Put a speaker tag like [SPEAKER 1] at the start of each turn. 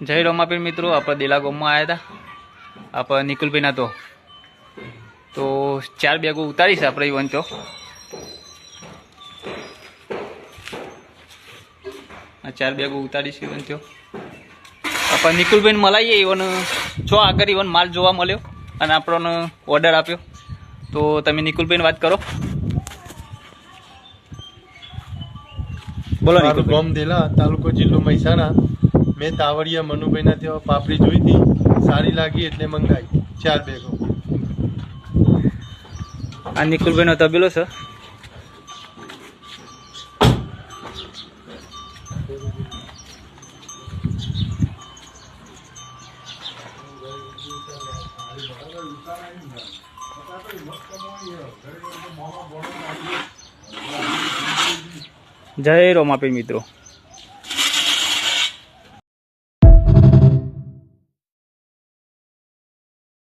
[SPEAKER 1] જય રોમાપીર મિત્રો, આપણે દેલા આવ્યા હતા. આપણે નિકુલભાઈના તો. તો ચાર બેગો ઉતારીશ આપણે ઈવન તો. ચાર બેગો ઉતારીશ છે ઈવન તો. આપણે નિકુલભાઈને મલાઈએ ઈવન છો આગળ ઈવન માલ જોવા મળ્યો અને આપણને ઓર્ડર આપ્યો. તો તમે નિકુલભાઈને વાત કરો. બોલો નિકુલ
[SPEAKER 2] ગોમ દેલા, તાલુકો જિલ્લો મહેસાણા. મેં તાવડિયા મનુભાઈના ત્યાં પાપડી જોઈ હતી. સારી લાગી એટલે મંગાવી ચાર બેગો.
[SPEAKER 1] આ નિકુલભાઈનો તબેલો છે? જય રોમાપી મિત્રો.